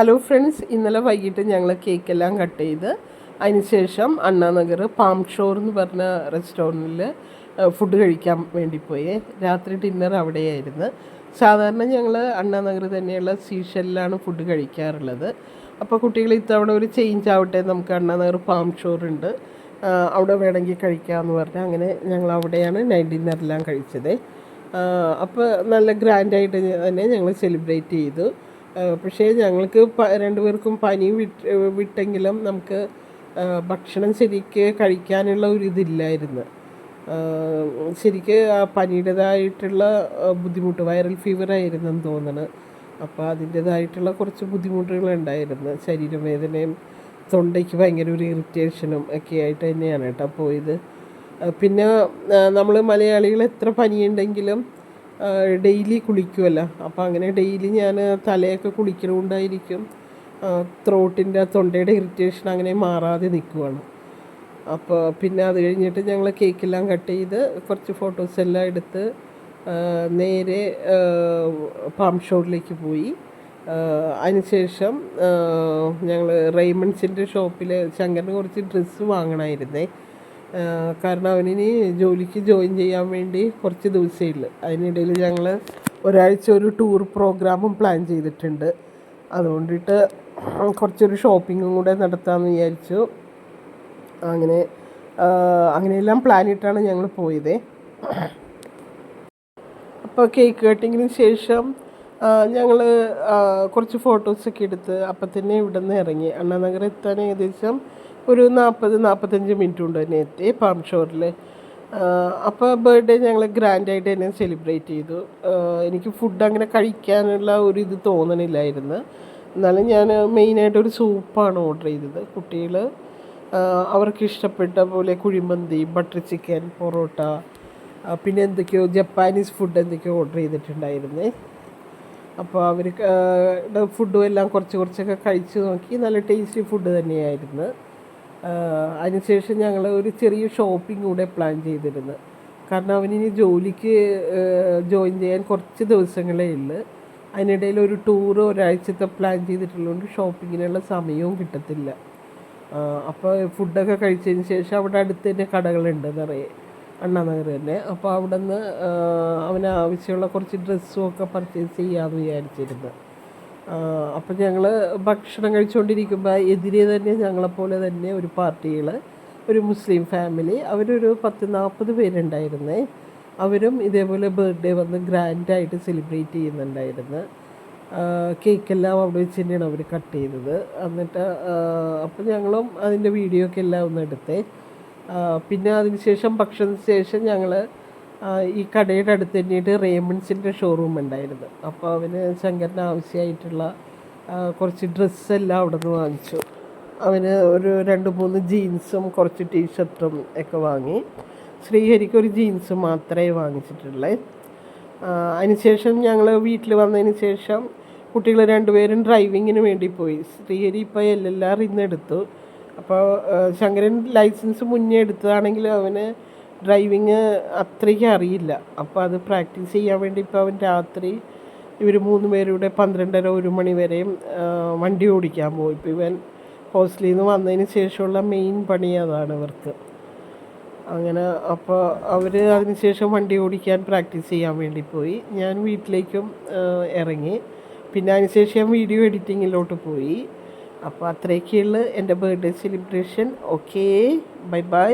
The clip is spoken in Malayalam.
ഹലോ ഫ്രണ്ട്സ് ഇന്നലെ വൈകിട്ട് ഞങ്ങൾ കേക്കെല്ലാം കട്ട് ചെയ്ത് അതിനുശേഷം അണ്ണാനഗർ പാം ഷോർ എന്ന് പറഞ്ഞ റെസ്റ്റോറന്റിൽ ഫുഡ് കഴിക്കാൻ വേണ്ടി പോയി. രാത്രി ഡിന്നർ അവിടെയായിരുന്നു. സാധാരണ ഞങ്ങൾ അണ്ണാനഗർ തന്നെയുള്ള സീഷലിലാണ് ഫുഡ് കഴിക്കാറുള്ളത്. അപ്പോൾ കുട്ടികൾ ഇത്തവണ ഒരു ചേഞ്ച് ആവട്ടെ നമുക്ക് അണ്ണാനഗർ പാം ഉണ്ട്. അവിടെ വേണമെങ്കിൽ കഴിക്കാമെന്ന് പറഞ്ഞ് അങ്ങനെ ഞങ്ങൾ അവിടെയാണ് നൈറ്റ് ഡിന്നറെല്ലാം കഴിച്ചത്. അപ്പോൾ നല്ല ഗ്രാൻഡായിട്ട് തന്നെ ഞങ്ങൾ സെലിബ്രേറ്റ് ചെയ്തു. പക്ഷേ ഞങ്ങൾക്ക് രണ്ടുപേർക്കും പനി വിട്ട് വിട്ടെങ്കിലും നമുക്ക് ഭക്ഷണം ശരിക്ക് കഴിക്കാനുള്ള ഒരു ഇതില്ലായിരുന്നു. ശരിക്ക് ആ പനിയുടേതായിട്ടുള്ള ബുദ്ധിമുട്ട് വൈറൽ ഫീവർ ആയിരുന്നു എന്ന് തോന്നുന്നു അപ്പോൾ അതിന്റേതായിട്ടുള്ള കുറച്ച് ബുദ്ധിമുട്ടുകളുണ്ടായിരുന്നു. ശരീരവേദനയും തൊണ്ടയ്ക്ക് ഭയങ്കര ഒരു ഇറിറ്റേഷനും ഒക്കെ ആയിട്ട് തന്നെയാണ് കേട്ടോ പോയത്. പിന്നെ നമ്മൾ മലയാളികൾ എത്ര പനിയുണ്ടെങ്കിലും ഡെയിലി കുളിക്കുമല്ലോ അപ്പോൾ അങ്ങനെ ഡെയിലി ഞാൻ തലയൊക്കെ കുളിക്കണോണ്ടായിരിക്കും ത്രോട്ടിന്റെ തൊണ്ടയുടെ ഇറിറ്റേഷൻ അങ്ങനെ മാറാതെ നിൽക്കുവാണ് അപ്പോൾ പിന്നെ അത് കഴിഞ്ഞിട്ട് ഞങ്ങൾ കേക്കെല്ലാം കട്ട് ചെയ്ത് കുറച്ച് ഫോട്ടോസ് എല്ലാം എടുത്ത് നേരെ പാം ഷോറിലേക്ക് പോയി. അതിനുശേഷം ഞങ്ങൾ റെയ്മൺസിന്റെ ഷോപ്പിൽ ശങ്കറിന് കുറച്ച് ഡ്രസ്സ് വാങ്ങണമായിരുന്നേ കാരണം അവനിനി ജോലിക്ക് ജോയിൻ ചെയ്യാൻ വേണ്ടി കുറച്ച് ദിവസമേ ഉള്ളൂ അതിനിടയിൽ ഞങ്ങൾ ഒരാഴ്ച ഒരു ടൂർ പ്രോഗ്രാമും പ്ലാൻ ചെയ്തിട്ടുണ്ട്. അതുകൊണ്ടിട്ട് കുറച്ചൊരു ഷോപ്പിങ്ങും കൂടെ നടത്താമെന്ന് വിചാരിച്ചു. അങ്ങനെ അങ്ങനെയെല്ലാം പ്ലാൻ ഇട്ടാണ് ഞങ്ങൾ പോയത്. അപ്പോൾ കേക്ക് കട്ടിങ്ങിന് ശേഷം ഞങ്ങൾ കുറച്ച് ഫോട്ടോസൊക്കെ എടുത്ത് അപ്പം തന്നെ ഇവിടെ നിന്ന് ഇറങ്ങി. അണ്ണാനഗർ എത്താൻ ഏകദേശം ഒരു നാൽപ്പത് നാൽപ്പത്തഞ്ച് മിനിറ്റ് കൊണ്ട് തന്നെ എത്തി പാം ഷോറിൽ അപ്പോൾ ബർത്ത്ഡേ ഞങ്ങൾ ഗ്രാൻഡായിട്ട് തന്നെ സെലിബ്രേറ്റ് ചെയ്തു. എനിക്ക് ഫുഡ് അങ്ങനെ കഴിക്കാനുള്ള ഒരു ഇത് തോന്നണില്ലായിരുന്നു. എന്നാലും ഞാൻ മെയിനായിട്ട് ഒരു സൂപ്പാണ് ഓർഡർ ചെയ്തത്. കുട്ടികൾ അവർക്ക് ഇഷ്ടപ്പെട്ട പോലെ കുഴിമന്തി ബട്ടർ ചിക്കൻ പൊറോട്ട പിന്നെ എന്തൊക്കെയോ ജപ്പാനീസ് ഫുഡ് എന്തൊക്കെയോ ഓർഡർ ചെയ്തിട്ടുണ്ടായിരുന്നു. അപ്പോൾ അവർ ഫുഡും എല്ലാം കുറച്ച് കുറച്ചൊക്കെ കഴിച്ച് നോക്കി. നല്ല ടേസ്റ്റി ഫുഡ് തന്നെയായിരുന്നു. അതിനുശേഷം ഞങ്ങൾ ഒരു ചെറിയ ഷോപ്പിംഗ് കൂടെ പ്ലാൻ ചെയ്തിരുന്നു. കാരണം അവനിനി ജോലിക്ക് ജോയിൻ ചെയ്യാൻ കുറച്ച് ദിവസങ്ങളേ ഉള്ളൂ. അതിനിടയിൽ ഒരു ടൂർ ഒരാഴ്ചത്തെ പ്ലാൻ ചെയ്തിട്ടുള്ളതുകൊണ്ട് ഷോപ്പിങ്ങിനുള്ള സമയവും കിട്ടത്തില്ല. അപ്പോൾ ഫുഡൊക്കെ കഴിച്ചതിന് ശേഷം അവിടെ അടുത്ത് തന്നെ കടകളുണ്ട് നിറയെ അണ്ണാനഗർ തന്നെ. അപ്പോൾ അവിടെ നിന്ന് അവന് ആവശ്യമുള്ള കുറച്ച് ഡ്രസ്സും ഒക്കെ പർച്ചേസ് ചെയ്യാമെന്ന് വിചാരിച്ചിരുന്നു. അപ്പം ഞങ്ങൾ ഭക്ഷണം കഴിച്ചുകൊണ്ടിരിക്കുമ്പോൾ എതിരെ തന്നെ ഞങ്ങളെപ്പോലെ തന്നെ ഒരു പാർട്ടികൾ ഒരു മുസ്ലിം ഫാമിലി അവരൊരു പത്ത് നാൽപ്പത് പേരുണ്ടായിരുന്നേ. അവരും ഇതേപോലെ ബർത്ത്ഡേ വന്ന് ഗ്രാൻഡായിട്ട് സെലിബ്രേറ്റ് ചെയ്യുന്നുണ്ടായിരുന്നു. കേക്കെല്ലാം അവിടെ വെച്ച് തന്നെയാണ് അവർ കട്ട് ചെയ്തത്. എന്നിട്ട് അപ്പം ഞങ്ങളും അതിന്റെ വീഡിയോ ഒക്കെ എല്ലാം ഒന്ന് എടുത്തേ. പിന്നെ അതിന് ശേഷം ഭക്ഷണത്തിന് ശേഷം ഞങ്ങൾ ഈ കടയുടെ അടുത്ത് തന്നെയായിട്ട് റേമൺസിന്റെ ഷോറൂം ഉണ്ടായിരുന്നു. അപ്പോൾ അവന് ശങ്കരന് ആവശ്യമായിട്ടുള്ള കുറച്ച് ഡ്രസ്സെല്ലാം അവിടെ നിന്ന് വാങ്ങിച്ചു. അവന് ഒരു രണ്ട് മൂന്ന് ജീൻസും കുറച്ച് ടീഷർട്ടും ഒക്കെ വാങ്ങി. ശ്രീഹരിക്ക് ഒരു ജീൻസ് മാത്രമേ വാങ്ങിച്ചിട്ടുള്ളേ. അതിനുശേഷം ഞങ്ങൾ വീട്ടിൽ വന്നതിന് ശേഷം കുട്ടികൾ രണ്ടുപേരും ഡ്രൈവിങ്ങിന് വേണ്ടി പോയി. ശ്രീഹരി ഇപ്പോൾ എൽ എൽ ആർ അപ്പോൾ ശങ്കരൻ ലൈസൻസ് മുന്നേ എടുത്തതാണെങ്കിൽ അവന് ഡ്രൈവിങ് അത്രയ്ക്ക് അറിയില്ല. അപ്പോൾ അത് പ്രാക്ടീസ് ചെയ്യാൻ വേണ്ടി ഇപ്പോൾ അവൻ രാത്രി ഇവർ മൂന്ന് പേരൂടെ പന്ത്രണ്ടര ഒരു മണി വരെയും വണ്ടി ഓടിക്കാൻ പോയി. ഇപ്പോൾ ഇവൻ ഹോസ്റ്റലിൽ നിന്ന് വന്നതിന് ശേഷമുള്ള മെയിൻ പണി അതാണ് ഇവർക്ക്. അങ്ങനെ അപ്പോൾ അവർ അതിനുശേഷം വണ്ടി ഓടിക്കാൻ പ്രാക്ടീസ് ചെയ്യാൻ വേണ്ടി പോയി. ഞാൻ വീട്ടിലേക്കും ഇറങ്ങി. പിന്നെ അതിനുശേഷം ഞാൻ വീഡിയോ എഡിറ്റിങ്ങിലോട്ട് പോയി. അപ്പോൾ അത്രയൊക്കെയുള്ള എന്റെ birthday celebration okay bye bye